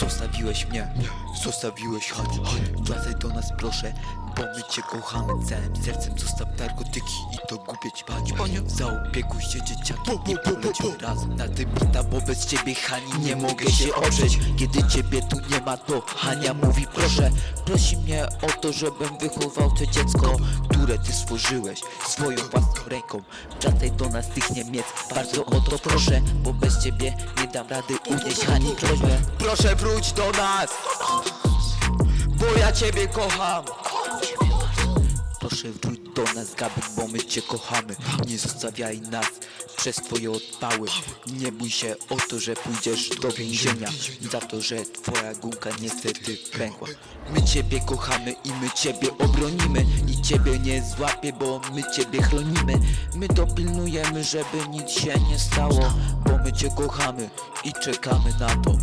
Zostawiłeś mnie, zostawiłeś chodź, chodź Wracaj do nas proszę, bo my cię kochamy. Całym sercem zostaw narkotyki i to głupie ćpać Zaopiekuj się dzieciaki i polecimy razem Na tym bita, bo bez ciebie Hani nie mogę się oprzeć. Kiedy ciebie tu nie ma to Hania mówi proszę Prosi mnie o to, żebym wychował to dziecko Które ty stworzyłeś swoją własną ręką. Wracaj do nas tych Niemiec, bardzo o to proszę Bo bez ciebie nie dam rady unieść. Hani prośbę. Proszę wróć do nas Bo ja ciebie kocham. Proszę wróć do nas Gabek, bo my cię kochamy. Nie zostawiaj nas przez twoje odpały. Nie bój się o to, że pójdziesz do więzienia. Za to, że twoja gumka niestety pękła. My ciebie kochamy i my ciebie obronimy. I ciebie nie złapie, bo my ciebie chronimy. My dopilnujemy, żeby nic się nie stało. Bo my cię kochamy i czekamy na to